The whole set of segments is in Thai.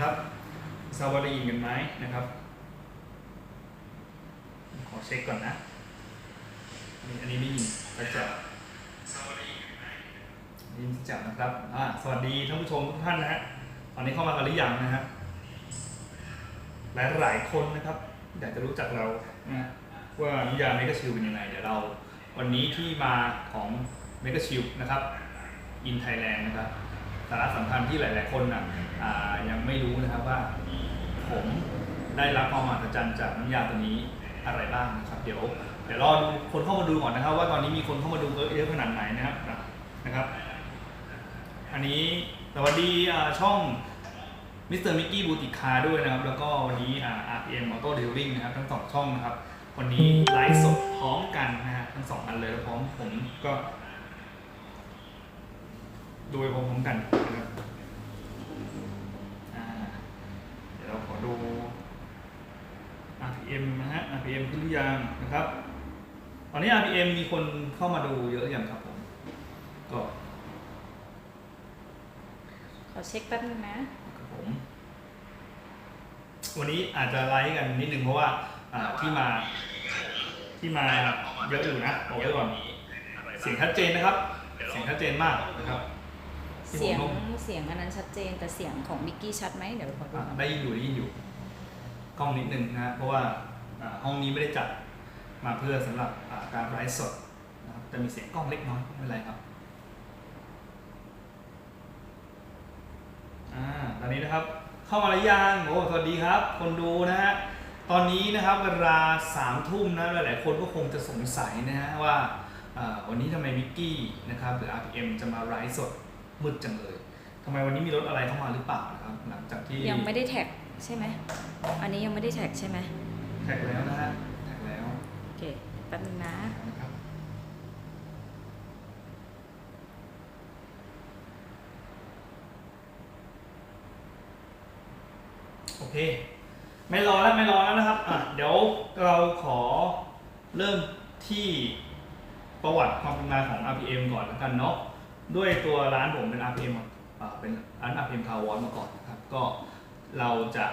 นะครับทราบว่าได้ยินกันไหมนะครับ ขอเช็คก่อนนะอันนี้อันนี้ได้ยินก็จะได้ยินจับนะครับอ่าสวัสดีท่านผู้ชมทุกท่านนะฮะตอนนี้เข้ามากันหรือยังนะฮะหลายหลายคนนะครับ อยากจะรู้จักเรานะว่านิยามเมกะชิลเป็นยังไงเดี๋ยวเรา วันนี้ที่มาของเมกะชิลนะครับอินไทยแลนด์นะครับ สาระสำคัญที่หลาย ๆ คนนะอ่ายังไม่รู้นะครับว่าผมได้รับความมหัศจรรย์จากน้ำยาตัวนี้อะไรบ้างนะครับ เดี๋ยวเดี๋ยวรอดูคนเข้ามาดูก่อนนะครับ ว่าตอนนี้มีคนเข้ามาดูเยอะขนาดไหนนะครับนะครับ อันนี้สวัสดีช่องมิสเตอร์มิกกี้บูติคาด้วยนะครับ แล้วก็วันนี้อ่า RPM Auto Detailing นะครับ ทั้งสองช่องนะครับ วันนี้ไลฟ์สดพร้อมกันนะฮะทั้งสองอันเลยแล้วพร้อมผมก็ ดูไปพร้อมๆกันนะครับอ่าเดี๋ยวเราขอดู RPM นะฮะ RPM ขึ้นหรือยังนะครับ ตอนนี้ RPM มีคนเข้ามาดูเยอะอย่างครับผมก็ขอเช็คแป๊บนึงนะครับผม วันนี้อาจจะไลฟ์กันนิดนึงเพราะว่าอ่าที่มาที่มาเยอะอยู่นะบอกไว้ก่อน เสียงชัดเจนนะครับ เสียงชัดเจนมากนะครับที่ผม เสียงลงเสียงอันนั้นชัดเจนแต่เสียงของมิกกี้ชัดไหมเดี๋ยวขอดูอ่าก่อนได้ยินอยู่ได้ยินอยู่กล้องนิดนึงนะฮะเพราะว่าอ่าห้องนี้ไม่ได้จัดมาเพื่อสำหรับอ่าการไลฟ์สดนะครับจะมีเสียงกล้องเล็กน้อยไม่เป็นไรครับอ่าตอนนี้นะครับเข้ามาหรือยังโอ้สวัสดีครับ คนดูนะฮะตอนนี้นะครับเวลาสามทุ่มนะหลายๆคนก็คงจะสงสัยนะฮะว่าอ่าวันนี้ทำไมมิกกี้นะครับหรือ RPM จะมาไลฟ์สด มืดจังเลยทำไมวันนี้มีรถอะไรเข้ามาหรือเปล่านะครับ หลังจากที่ยังไม่ได้แท็กใช่ไหม อันนี้ยังไม่ได้แท็กใช่ไหมแท็กแล้วนะฮะแท็กแล้วโอเคแป๊บนึงนะนะครับโอเค ไม่รอแล้วไม่รอแล้วนะครับอะเดี๋ยวเราขอเริ่มที่ประวัติความเป็นมาของ RPM ก่อนแล้วกันเนาะ ด้วยตัวร้านผมเป็น RPM อ่าเป็นร้าน RPM Car Wash มาก่อนนะครับก็เราจะ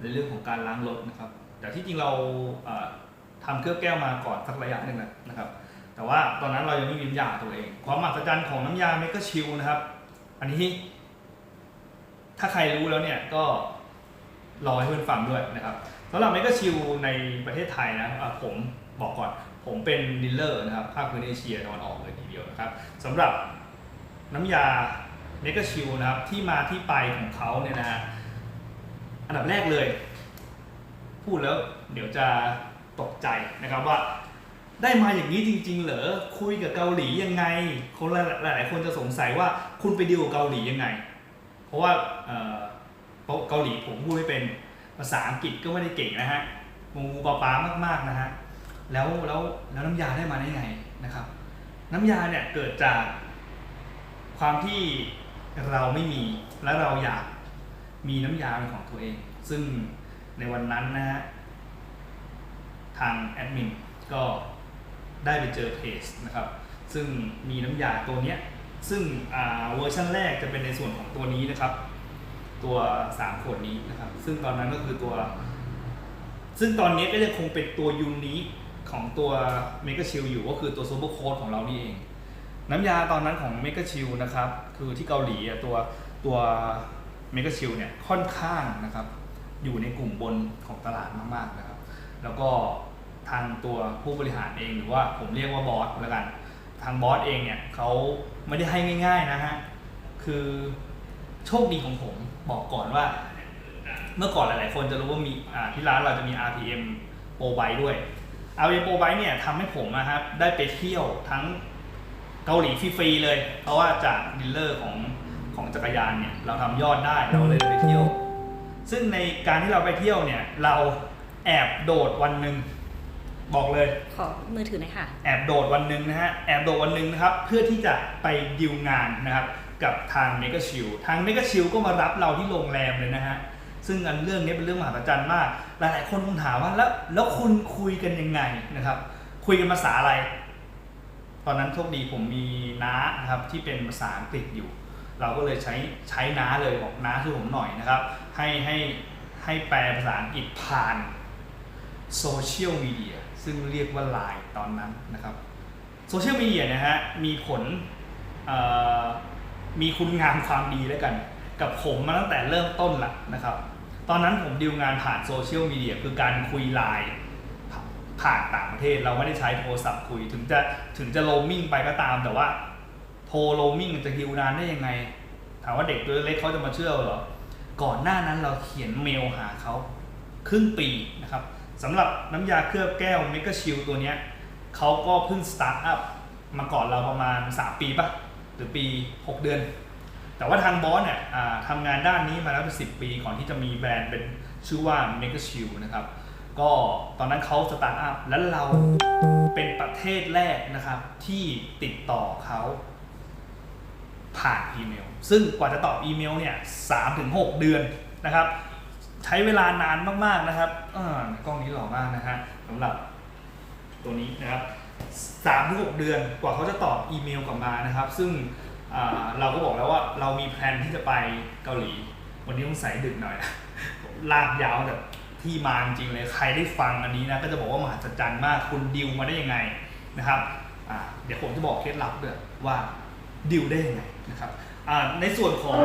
ในเรื่องของการล้างรถนะครับ แต่ที่จริงเราอ่าทำเครื่องแก้วมาก่อนสักระยะหนึ่งแล้วนะครับ แต่ว่าตอนนั้นเรายังไม่มีน้ำยาตัวเอง ความมหัศจรรย์ของน้ำยาเมก a ชิลนะครับ อันนี้ ถ้าใครรู้แล้วเนี่ยก็รอให้เพื่อนฟังด้วยนะครับสำหรับเมก a ชิลในประเทศไทยนะอะผมบอกก่อน ผมเป็นดีลเลอร์นะครับภาคพื้นเอเชียตะวันออกเลยทีเดียวนะครับสำหรับ น้ำยาเมก a ชิลนะครับที่มาที่ไปของเขาเนี่ยนะฮะอันดับแรกเลย พูดแล้วเดี๋ยวจะตกใจนะครับว่า ได้มาอย่างนี้จริง ๆ เหรอคุยกับเกาหลียังไง คนหลายๆคนจะสงสัยว่าคุณไปดีลกับเกาหลียังไง เพราะว่าเออเพราะเกาหลีผมพูดไม่เป็นภาษาอังกฤษก็ไม่ได้เก่งนะฮะงูงูปลาปลามากๆนะฮะแล้วแล้วแล้วน้ำยาได้มาได้ไงนะครับ น้ำยาเนี่ยเกิดจาก ความที่เราไม่มีและเราอยากมีน้ำยาเป็นของตัวเอง ซึ่งในวันนั้นนะฮะทางแอดมินก็ได้ไปเจอเพจนะครับ ซึ่งมีน้ำยาตัวเนี้ยซึ่งเวอร์ชันแรกจะเป็นในส่วนของตัวนี้นะครับ ตัว3ขวดนี้นะครับ ซึ่งตอนนั้นก็คือตัว ซึ่งตอนนี้ก็ยังคงเป็นตัวยูนิของตัวเมก a ชิลอยู่ก็คือตัวซูเปอร์โค้ดของเรานี่เอง น้ำยาตอนนั้นของเมก a ชิลนะครับ คือที่เกาหลีตัวตัวเมก a ชิลเนี่ยค่อนข้างนะครับ อยู่ในกลุ่มบนของตลาดมากๆนะครับ แล้วก็ทางตัวผู้บริหารเองหรือว่าผมเรียกว่าบอสแล้วกัน ทางบอสเองเนี่ยเขาไม่ได้ให้ง่าย ๆนะฮะ คือโชคดีของผมบอกก่อนว่า เมื่อก่อนหลายๆ คนจะรู้ว่ามีที่ร้านเราจะมี RPM Pro Bike ด้วย RPM Pro Bike เนี่ยทำให้ผมนะครับได้ไปเที่ยวทั้ง เกาหลีฟรีๆเลย เพราะว่าจากดีลเลอร์ของของจักรยานเนี่ยเราทำยอดได้เราเลยไปเที่ยว ซึ่งในการที่เราไปเที่ยวเนี่ยเราแอบโดดวันหนึ่งบอกเลย ขอมือถือหน่อยค่ะ แอบโดดวันหนึ่งนะฮะ แอบโดดวันหนึ่งนะครับ เพื่อที่จะไปดิวงานนะครับ กับทางเมก a ชิลทางเมก a ชิลก็มารับเราที่โรงแรมเลยนะฮะ ซึ่งอันเรื่องนี้เป็นเรื่องมหัศจรรย์มาก หลายๆคนคงถามว่าแล้วแล้วคุณคุยกันยังไงนะครับ คุยกันภาษาอะไร ตอนนั้นโชคดีผมมีน้านะครับที่เป็นภาษาอังกฤษอยู่ เราก็เลยใช้ใช้น้าเลยบอกน้าช่วยผมหน่อยนะครับ ให้ให้ให้แปลภาษาอังกฤษผ่านโซเชียลมีเดียซึ่งเรียกว่าไลน์ตอนนั้นนะครับโซเชียลมีเดียนะฮะมีผลมีคุณงามความดีแล้วกัน กับผมมาตั้งแต่เริ่มต้นละนะครับ ตอนนั้นผมดิวงานผ่านโซเชียลมีเดียคือการคุยไลน์ ผ่านต่างประเทศเราไม่ได้ใช้โทรศัพท์คุย ถึงจะถึงจะโรมมิ่งไปก็ตามแต่ว่าโทรโรมมิ่งจะดิวนานได้ยังไง ถามว่าเด็กตัวเล็กเขาจะมาเชื่อเหรอ ก่อนหน้านั้นเราเขียนเมลหาเขาครึ่งปีนะครับสำหรับน้ำยาเคลือบแก้วเมก a ชิลตัวเนี้ยเขาก็เพิ่งสตาร์ทอัพมาก่อนเราประมาณ 3 ปีปะหรือปี 6 เดือน แต่ว่าทางบอสเนี่ยทำงานด้านนี้มาแล้วเป็นสิปีก่อนที่จะมีแบรนด์เป็นชื่อว่า m e g a s h i e l นะครับ ก็ตอนนั้นเขาสตาร์ทอัพแล้วเราเป็นประเทศแรกนะครับ ที่ติดต่อเขาผ่านอีเมล ซึ่งกว่าจะตอบอีเมลเนี่ยสามถึงหกเดือนนะครับ ใช้เวลานานมากๆนะครับกล้องนี้หล่อมากนะฮะสำหรับตัวนี้นะครับสามถึงหกเดือนกว่าเขาจะตอบอีเมลกลับมานะครับ ซึ่งเราก็บอกแล้วว่าเรามีแพลนที่จะไปเกาหลี วันนี้ต้องใส่ดึกหน่อยลากยาวแต่ ที่มาจริงเลยใครได้ฟังอันนี้นะก็จะบอกว่ามหัศจรรย์มากคุณดิวมาได้ยังไงนะครับเดี๋ยวผมจะบอกเคล็ดลับด้วยว่าดิวได้ยังไงนะครับในส่วนของ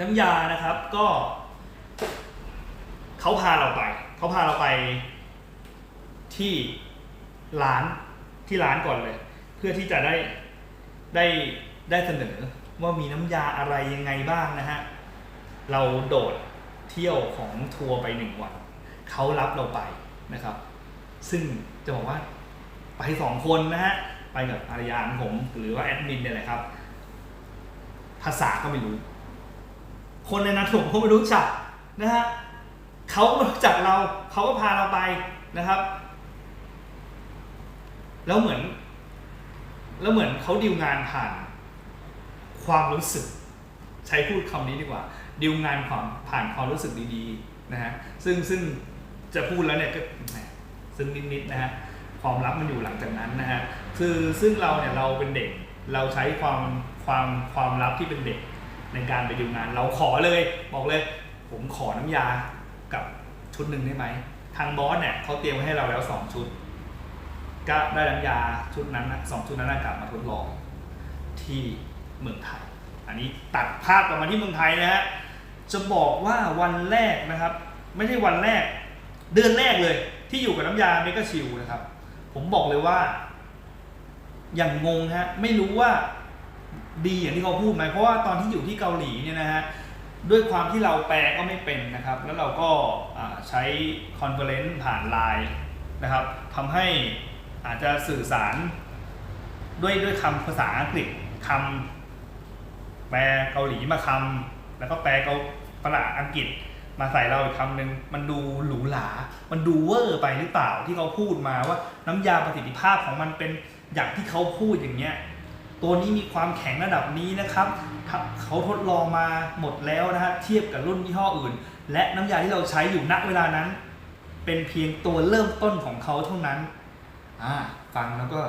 น้ำยานะครับก็เขาพาเราไปเขาพาเราไปที่ร้านที่ร้านก่อนเลย เพื่อที่จะได้ได้ได้เสนอว่ามีน้ำยาอะไรยังไงบ้างนะฮะเราโดด เที่ยวของทัวร์ไปหนึ่งวันเขารับเราไปนะครับ ซึ่งจะบอกว่าไปสองคนนะฮะไปกับภรรยาของผมหรือว่าแอดมินเนี่ยแหละครับ ภาษาก็ไม่รู้ คนในนั้นผมก็ไม่รู้จักนะฮะเขาก็ไม่รู้จักเราเขาก็พาเราไปนะครับ แล้วเหมือน แล้วเหมือนเขาดิวงานผ่าน ความรู้สึก ใช้พูดคำนี้ดีกว่า ดิวงานความผ่านความรู้สึกดีๆนะฮะซึ่งซึ่งจะพูดแล้วเนี่ยก็ซึ่งนิดๆนะฮะความลับมันอยู่หลังจากนั้นนะฮะคือซึ่งเราเนี่ยเราเป็นเด็กเราใช้ความความความลับที่เป็นเด็กในการไปดิวงาน เราขอเลยบอกเลย ผมขอน้ำยากับชุดหนึ่งได้ไหมทางบอสเนี่ยเขาเตรียมให้เราแล้วสองชุด ก็ได้น้ำยาชุดนั้นนะสองชุดนั้นกลับมาทดลองที่เมืองไทย อันนี้ตัดภาพกลับมาที่เมืองไทยนะฮะ จะบอกว่าวันแรกนะครับ ไม่ใช่วันแรก เดือนแรกเลย ที่อยู่กับน้ำยาเมกาชิลนะครับ ผมบอกเลยว่า อย่างงงฮะไม่รู้ว่าดีอย่างที่เขาพูดไหมเพราะว่าตอนที่อยู่ที่เกาหลีเนี่ยนะฮะด้วยความที่เราแปลก็ไม่เป็นนะครับ แล้วเราก็ใช้คอนเฟอเรนซ์ผ่านไลน์นะครับทำให้อาจจะสื่อสารด้วยด้วยคำภาษาอังกฤษคำแปลเกาหลีมาคำแล้วก็แปลเกา ภาษาอังกฤษมาใส่เราอีกคำหนึ่งมันดูหรูหรา มันดูเวอร์ไปหรือเปล่าที่เขาพูดมาว่าน้ำยาประสิทธิภาพของมันเป็นอย่างที่เขาพูดอย่างเงี้ย ตัวนี้มีความแข็งระดับนี้นะครับ เขาทดลองมาหมดแล้วนะฮะเทียบกับรุ่นยี่ห้ออื่น และน้ำยาที่เราใช้อยู่ณเวลานั้น เป็นเพียงตัวเริ่มต้นของเขาเท่านั้น อ่าฟังแล้วก็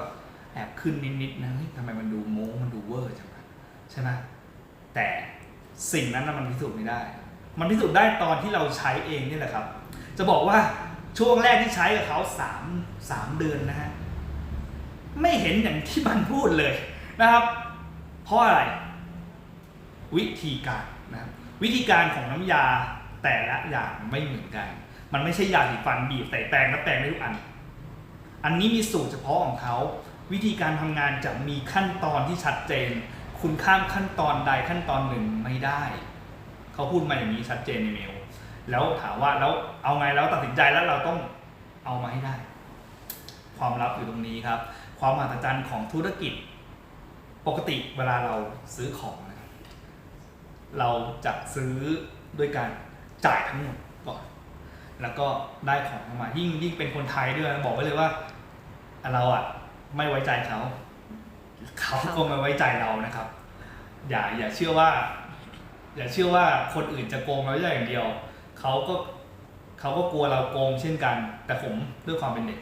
แอบขึ้นนิดๆนะเฮ้ยทำไมมันดูโม้มันดูเวอร์จังใช่ไหมแต่สิ่งนั้นมันพิสูจน์ไม่ได้ มันพิสูจน์ได้ตอนที่เราใช้เองนี่แหละครับ จะบอกว่าช่วงแรกที่ใช้กับเขาสามสามเดือนนะฮะไม่เห็นอย่างที่มันพูดเลยนะครับ เพราะอะไร วิธีการนะครับวิธีการของน้ำยาแต่ละอย่างไม่เหมือนกัน มันไม่ใช่ยาสีฟันบีบใส่แปรงแล้วแปรงได้ทุกอัน อันนี้มีสูตรเฉพาะของเขาวิธีการทำงานจะมีขั้นตอนที่ชัดเจน คุณข้ามขั้นตอนใดขั้นตอนหนึ่งไม่ได้ เขาพูดมาอย่างนี้ชัดเจนในเมล แล้วถามว่าแล้วเอาไงแล้วตัดสินใจแล้วเราต้องเอามาให้ได้ ความลับอยู่ตรงนี้ครับ ความมหัศจรรย์ของธุรกิจ ปกติเวลาเราซื้อของนะเราจะซื้อด้วยการจ่ายทั้งหมดก่อน แล้วก็ได้ของมา ยิ่งยิ่งเป็นคนไทยด้วยบอกไว้เลยว่า เราอะไม่ไว้ใจเขา เขาก็ไม่ไว้ใจเรานะครับ อย่าอย่าเชื่อว่า อย่าเชื่อว่าคนอื่นจะโกงเราได้อย่างเดียวเขาก็เขาก็กลัวเราโกงเช่นกัน แต่ผมด้วยความเป็นเด็ก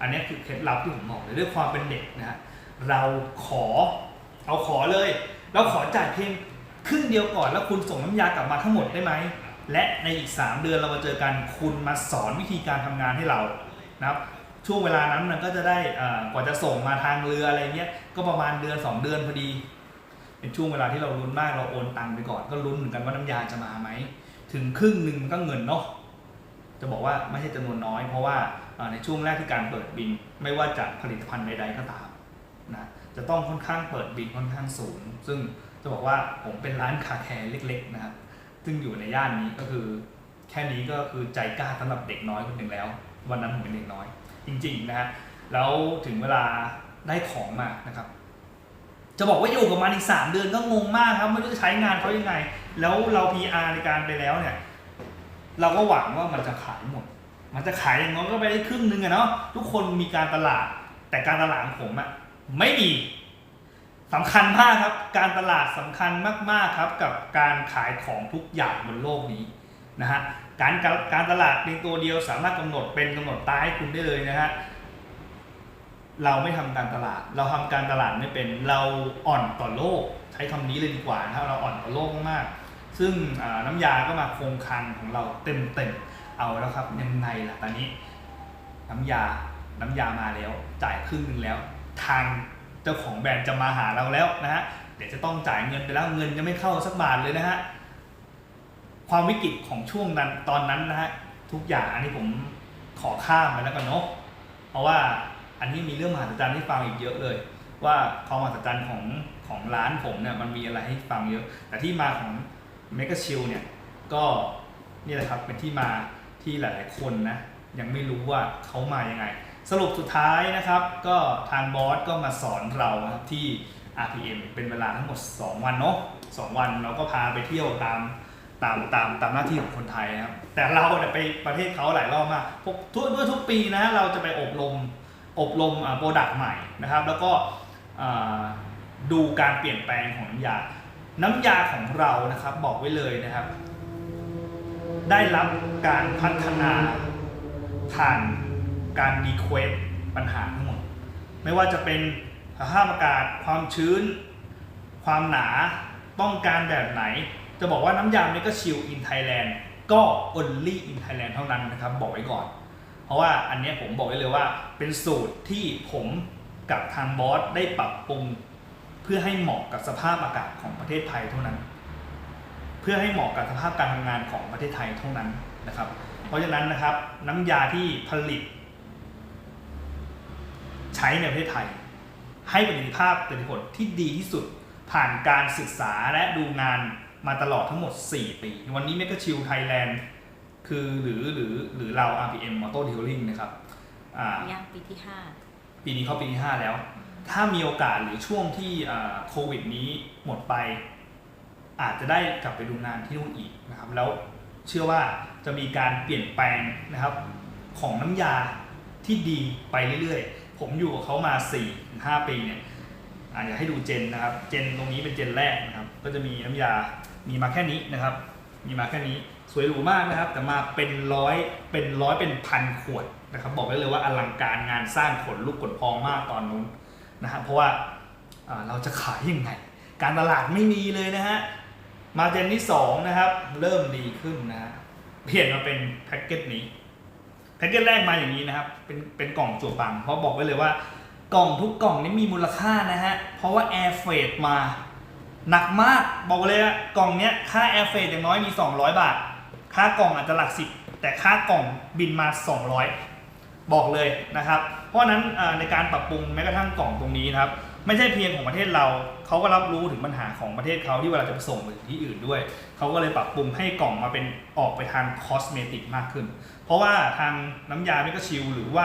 อันนี้คือเคล็ดลับที่ผมบอกเลยด้วยความเป็นเด็กนะฮะเราขอเอาขอเลย เราขอจ่ายเพียงครึ่งเดียวก่อนแล้วคุณส่งน้ำยากลับมาทั้งหมดได้ไหมและในอีก 3 เดือนเรามาเจอกันคุณมาสอนวิธีการทำงานให้เรานะครับช่วงเวลานั้นมันก็จะได้อ่ากว่าจะส่งมาทางเรืออะไรเงี้ยก็ประมาณเดือน 2 เดือนพอดี เป็นช่วงเวลาที่เราลุ้นมากเราโอนตังค์ไปก่อน ก็ลุ้นเหมือนกันว่าน้ำยาจะมาไหมถึงครึ่งหนึ่งมันก็เงินเนาะจะบอกว่าไม่ใช่จำนวนน้อย เพราะว่าอ่าในช่วงแรกที่การเปิดบิน ไม่ว่าจะผลิตภัณฑ์ใดๆก็ตามนะจะต้องค่อนข้างเปิดบินค่อนข้างสูง ซึ่งจะบอกว่าผมเป็นร้านคาแคร์เล็ก ๆ นะครับ ซึ่งอยู่ในย่านนี้ก็คือแค่นี้ก็คือใจกล้าสำหรับเด็กน้อยคนหนึ่งแล้ว วันนั้นผมเป็นเด็กน้อย จริง ๆ นะฮะแล้วถึงเวลาได้ของมานะครับ จะบอกว่าอยู่กับมันอีกสามเดือนก็งงมากครับไม่รู้จะใช้งานเขายังไง แล้วเรา PR ในการไปแล้วเนี่ย เราก็หวังว่ามันจะขายหมด มันจะขายอย่างน้อยก็ไปได้ครึ่งนึงอะเนาะทุกคนมีการตลาด แต่การตลาดของผมอะไม่มีสำคัญมากครับ การตลาดสำคัญมาก ๆครับกับการขายของทุกอย่างบนโลกนี้นะฮะการการตลาดเพียงตัวเดียวสามารถกำหนดเป็นกำหนดตายให้คุณได้เลยนะฮะ เราไม่ทำการตลาด เราทำการตลาดไม่เป็น เราอ่อนต่อโลก ใช้คำนี้เลยดีกว่านะครับเราอ่อนต่อโลกมากซึ่งน้ำยาก็มาโคงคลังของเราเต็มเต็มๆเอาแล้วครับยังไงล่ะตอนนี้ น้ำยาน้ำยามาแล้ว จ่ายครึ่งหนึ่งแล้ว ทางเจ้าของแบรนด์จะมาหาเราแล้วนะฮะเดี๋ยวจะต้องจ่ายเงินไปแล้วเงินจะไม่เข้าสักบาทเลยนะฮะความวิกฤตของช่วงนั้นตอนนั้นนะฮะทุกอย่างอันนี้ผมขอข้ามไปแล้วกันเนาะเพราะว่า อันนี้มีเรื่องมหัศจรรย์ให้ฟังอีกเยอะเลย ว่าความมหัศจรรย์ของของร้านผมเนี่ยมันมีอะไรให้ฟังเยอะ แต่ที่มาของเมก a ชิลเนี่ยก็นี่แหละครับเป็นที่มาที่หลาย ๆ คนนะยังไม่รู้ว่าเขามายังไง สรุปสุดท้ายนะครับ ก็ทางบอสก็มาสอนเราครับที่ RPM เป็นเวลาทั้งหมด 2 วันเนาะ2วันเราก็พาไปเที่ยวตามตามตามตามหน้าที่ของคนไทยนะครับ แต่เราเนี่ยไปประเทศเขาหลายรอบมากพวกทุกทุกปีนะเราจะไปอบรม อบรมโปรดักต์ใหม่นะครับ แล้วก็ดูการเปลี่ยนแปลงของน้ำยา น้ำยาของเรานะครับบอกไว้เลยนะครับ ได้รับการพัฒนาผ่านการดีเควสปัญหาทั้งหมด ไม่ว่าจะเป็นสภาพอากาศความชื้น ความหนาต้องการแบบไหน จะบอกว่าน้ำยาเมกะชิลอินไทยแลนด์ก็ only in Thailand เท่านั้นนะครับ บอกไว้ก่อน เพราะว่าอันนี้ผมบอกไว้เลยว่า เป็นสูตรที่ผมกับทางบอสได้ปรับปรุง เพื่อให้เหมาะกับสภาพอากาศของประเทศไทยเท่านั้น เพื่อให้เหมาะกับสภาพการทำงานของประเทศไทยเท่านั้นนะครับ เพราะฉะนั้นนะครับน้ำยาที่ผลิต ใช้ในประเทศไทย ให้ประสิทธิภาพประสิทธิผลที่ดีที่สุดผ่านการศึกษาและดูงานมาตลอดทั้งหมด 4 ปี วันนี้ m e g a c h i l Thailand คือหรือหรือหรือเรา RPM Moto Detailing นะครับอ่าย่างปีที่ห้าปีนี้เข้าปีที่ 5 แล้ว ถ้ามีโอกาสหรือช่วงที่อ่าโควิดนี้หมดไป อาจจะได้กลับไปดูงานที่นู่นอีกนะครับ แล้วเชื่อว่าจะมีการเปลี่ยนแปลงนะครับของน้ำยาที่ดีไปเรื่อยๆ ผมอยู่กับเขามา4-5ปีเนี่ยอ่าอยากให้ดูเจนนะครับ เจนตรงนี้เป็นเจนแรกนะครับ ก็จะมีน้ำยา มีมาแค่นี้นะครับ มีมาแค่นี้ สวยหรูมากนะครับ แต่มาเป็นร้อยเป็นร้อยเป็นพันขวดนะครับ บอกได้เลยว่าอลังการงานสร้างขนลุกขนพองมากตอนนู้นนะฮะเพราะว่าเราจะขายยังไง การตลาดไม่มีเลยนะฮะมาเจนที่สองนะครับ เริ่มดีขึ้นนะฮะเปลี่ยนมาเป็นแพ็กเกจนี้แพ็กเกจแรกมาอย่างนี้นะครับ เป็นเป็นกล่องจั่วปัง เพราะบอกไว้เลยว่ากล่องทุกกล่องนี้มีมูลค่านะฮะ เพราะว่าแอร์เฟรมา หนักมากบอกเลยว่ากล่องเนี้ยค่าแอร์เฟรอย่างน้อยมี 200 บาท ค่ากล่องอาจจะหลักสิบแต่ค่ากล่องบินมา 200 บอกเลยนะครับ เพราะฉะนั้นในการปรับปรุงแม้กระทั่งกล่องตรงนี้นะครับ ไม่ใช่เพียงของประเทศเราเขาก็รับรู้ถึงปัญหาของประเทศเขาที่เวลาจะไปส่งไปที่อื่นด้วยเขาก็เลยปรับปรุงให้กล่องมาเป็นออกไปทางคอสเมติกมากขึ้น เพราะว่าทางน้ำยาเมกะชิลหรือว่า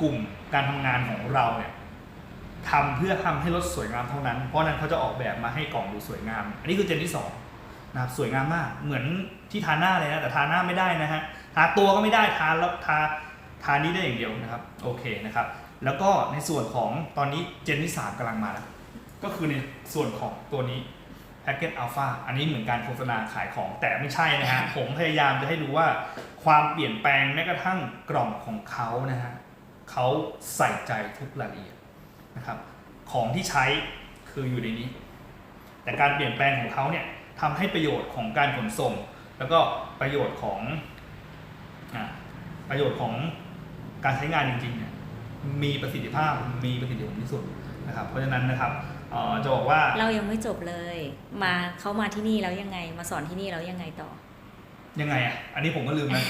กลุ่มการทำงานของเราเนี่ยทำเพื่อทำให้รถสวยงามเท่านั้น เพราะฉะนั้นเขาจะออกแบบมาให้กล่องดูสวยงาม อันนี้คือเจนที่สอง นะครับสวยงามมากเหมือนที่ทาหน้าเลยนะแต่ทาหน้าไม่ได้นะฮะทาตัวก็ไม่ได้ทาแล้วทาทานี้ได้อย่างเดียวนะครับโอเคนะครับแล้วก็ในส่วนของตอนนี้เจนที่3กำลังมาแล้วก็คือในส่วนของตัวนี้แพ็กเกจอัลฟาอันนี้เหมือนการโฆษณาขายของแต่ไม่ใช่นะฮะ ผมพยายามจะให้ดูว่าความเปลี่ยนแปลงแม้กระทั่งกล่องของเขานะฮะเขาใส่ใจทุกรายละเอียดนะครับ ของที่ใช้คืออยู่ในนี้ แต่การเปลี่ยนแปลงของเขาเนี่ย ทำให้ประโยชน์ของการขนส่ง แล้วก็ประโยชน์ของอ่าประโยชน์ของการใช้งานจริงๆเนี่ยมีประสิทธิภาพมีประสิทธิผลที่สุดนะครับ เพราะฉะนั้นนะครับเอ่อจะบอกว่าเรายังไม่จบเลย มาเขามาที่นี่แล้วยังไง มาสอนที่นี่แล้วยังไงต่อ ยังไงอะ อันนี้ผมก็ลืมนะ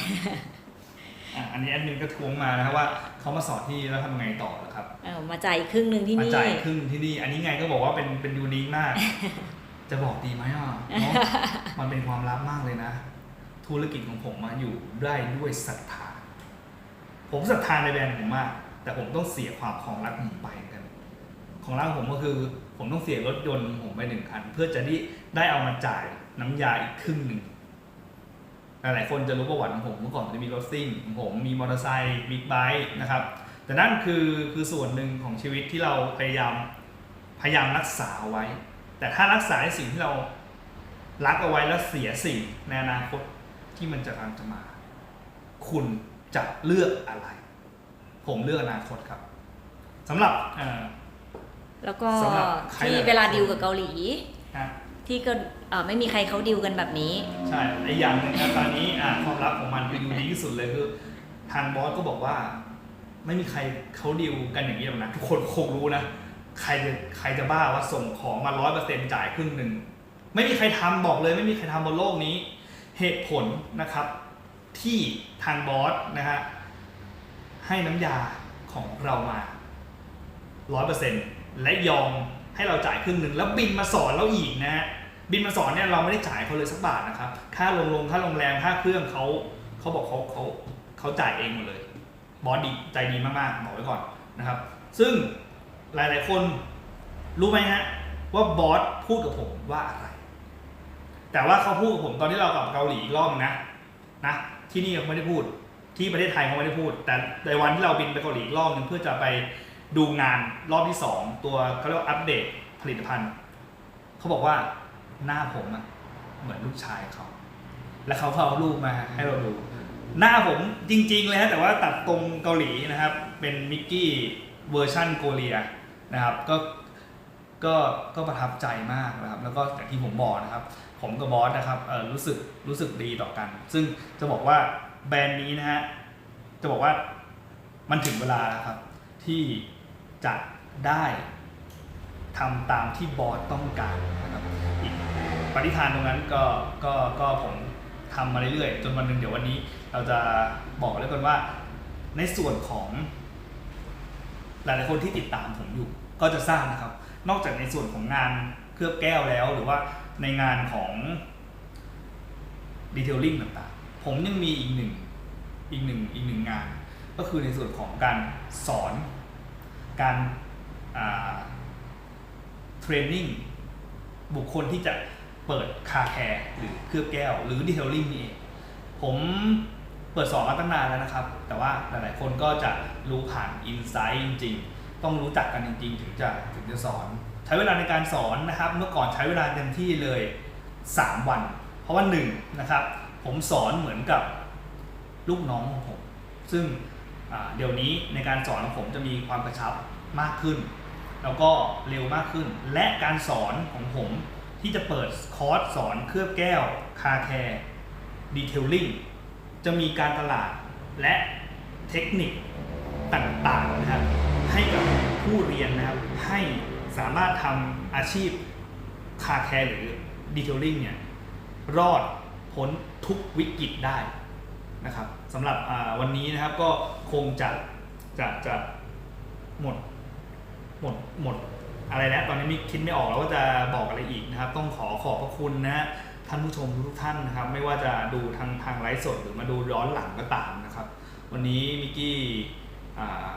อะอันนี้แอดมินก็ทวงมานะครับว่าเขามาสอนที่นี่แล้วทำไงต่อนะครับเออมาจ่ายอีกครึ่งหนึ่งที่มานี่จ่ายครึ่งที่นี่ อันนี้ไงก็บอกว่าเป็นเป็นยูนิคมาก จะบอกดีไหมอะเนาะมันเป็นความลับมากเลยนะ ธุรกิจของผมมาอยู่ได้ด้วยศรัทธา ผมศรัทธาในแบรนด์ผมมาก แต่ผมต้องเสียความของรักผมไปเหมือนกัน ของรักของผมก็คือ ผมต้องเสียรถยนต์ผมไปหนึ่งคัน เพื่อจะได้ได้เอามาจ่ายน้ำยาอีกครึ่งหนึ่ง หลายๆคนจะรู้ประวัติของผมเมื่อก่อนผมจะมีรถซิ่งของผมมีมอเตอร์ไซค์บิ๊กไบค์นะครับ แต่นั่นคือคือส่วนหนึ่งของชีวิตที่เราพยายามพยายามรักษาไว้ แต่ถ้ารักษาในสิ่งที่เรารักเอาไว้แล้วเสียสิ่งในอนาคตที่มันจะกำลังจะมา คุณจะเลือกอะไร ผมเลือกอนาคตครับสำหรับเอ่อแล้วก็สำหรับใครที่หลายๆเวลาคนดิวกับเกาหลีนะที่ก็เอ่อไม่มีใครเขาดิวกันแบบนี้ ใช่ไออย่างหนึงนะตอนนี้อะความลับของมันคือยูนิคที่สุดเลยคือ ทางบอสก็บอกว่า ไม่มีใครเขาดีลกันอย่างนี้หรอกนะทุกคนคงรู้นะ ใครจะใครจะบ้าว่าส่งของมาร้อยเปอร์เซ็นต์จ่ายครึ่งหนึ่งไม่มีใครทำบอกเลย ไม่มีใครทำบนโลกนี้ เหตุผลนะครับ ที่ทางบอสนะฮะให้น้ำยาของเรามาร้อยเปอร์เซ็นต์และยอมให้เราจ่ายครึ่งหนึ่งแล้วบินมาสอนเราอีกนะฮะบินมาสอนเนี่ยเราไม่ได้จ่ายเขาเลยสักบาทนะครับ ค่าโรงลงค่าโรงแรมค่าเครื่องเขาเขาบอกเขาเขาเขาจ่ายเองหมดเลย บอสดีใจดีมากๆบอกไว้ก่อนนะครับ ซึ่ง หลายๆ คนรู้ไหมฮะว่าบอสพูดกับผมว่าอะไร แต่ว่าเขาพูดกับผมตอนที่เรากลับเกาหลีอีกรอบนะนะที่นี่เขาไม่ได้พูด ที่ประเทศไทยเขาไม่ได้พูด แต่ในวันที่เราบินไปเกาหลีอีกรอบนึงเพื่อจะไปดูงานรอบที่สองตัวเขาเรียกว่าอัปเดตผลิตภัณฑ์ เขาบอกว่าหน้าผมอะเหมือนลูกชายเขา แล้วเขาก็เอารูปมาให้เราดู หน้าผมจริง ๆ เลยฮะแต่ว่าตัดตรงเกาหลีนะครับ เป็นมิกกี้เวอร์ชั่นโกเลีย นะครับก็ก็ก็ประทับใจมากนะครับแล้วก็อย่างที่ผมบอกนะครับ ผมกับบอสนะครับเออรู้สึกรู้สึกดีต่อกัน ซึ่งจะบอกว่าแบรนด์นี้นะฮะจะบอกว่ามันถึงเวลาแล้วครับ ที่จะได้ทำตามที่บอสต้องการนะครับอีกปฏิฐานตรงนั้นก็ก็ก็ผมทำมาเรื่อยๆ จนวันหนึ่งเดี๋ยววันนี้ เราจะบอกแล้วกันว่าในส่วนของหลายๆคนที่ติดตามผมอยู่ ก็จะทราบนะครับ นอกจากในส่วนของงานเคลือบแก้วแล้ว หรือว่าในงานของดีเทลลิ่งต่างๆ ผมยังมีอีกหนึ่งอีกหนึ่งอีกหนึ่งงาน ก็คือในส่วนของการสอน การเทรนนิ่งบุคคลที่จะเปิดคาแคร์หรือเคลือบแก้ว หรือดีเทลลิ่งนี่เองผมเปิดสอนมาตั้งนานแล้วนะครับ แต่ว่าหลายๆคนก็จะรู้ผ่านอินไซต์จริงๆ ต้องรู้จักกันจริงๆ ถึงจะถึงจะสอน ใช้เวลาในการสอนนะครับ เมื่อก่อนใช้เวลาเต็มที่เลย 3 วัน เพราะว่าหนึ่งนะครับ ผมสอนเหมือนกับลูกน้องของผม ซึ่งเดี๋ยวนี้ในการสอนของผมจะมีความกระชับมากขึ้น แล้วก็เร็วมากขึ้น และการสอนของผมที่จะเปิดคอร์สสอนเคลือบแก้ว คาแคร์ดีเทลลิ่งจะมีการตลาดและเทคนิคต่างๆนะครับ ให้กับผู้เรียนนะครับ ให้สามารถทำอาชีพคาแคร์หรือดีเทลลิ่งเนี่ยรอดพ้นทุกวิกฤตได้นะครับสำหรับวันนี้นะครับก็คงจะจะจะหมดหมดหมดอะไรแล้วตอนนี้มิคิดไม่ออกแล้วว่าจะบอกอะไรอีกนะครับ ต้องขอขอบพระคุณนะท่านผู้ชมทุกท่านนะครับ ไม่ว่าจะดูทางทางไลฟ์สดหรือมาดูย้อนหลังก็ตามนะครับ วันนี้มิกกี้อ่า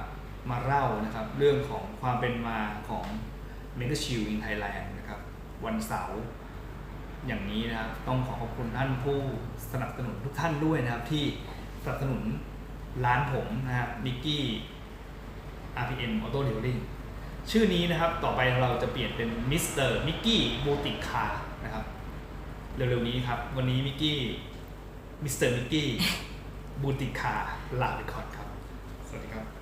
มาเล่านะครับ เรื่องของความเป็นมาของ m e g a s h i e l in Thailand นะครับ วันเสาร์อย่างนี้นะครับ ต้องขอขอบคุณท่านผู้สนับสนุนทุกท่านด้วยนะครับ ที่สนับสนุนร้านผมนะครับมิกกี้ RPM Auto Detailing ชื่อนี้นะครับต่อไปเราจะเปลี่ยนเป็นมิสเตอร์มิกกี้บูติกคาร์นะครับเร็วๆนี้ครับ วันนี้มิกกี้มิสเตอร์มิกกี้บูติกคาร์ลาไปก่อนครับ สวัสดีครับ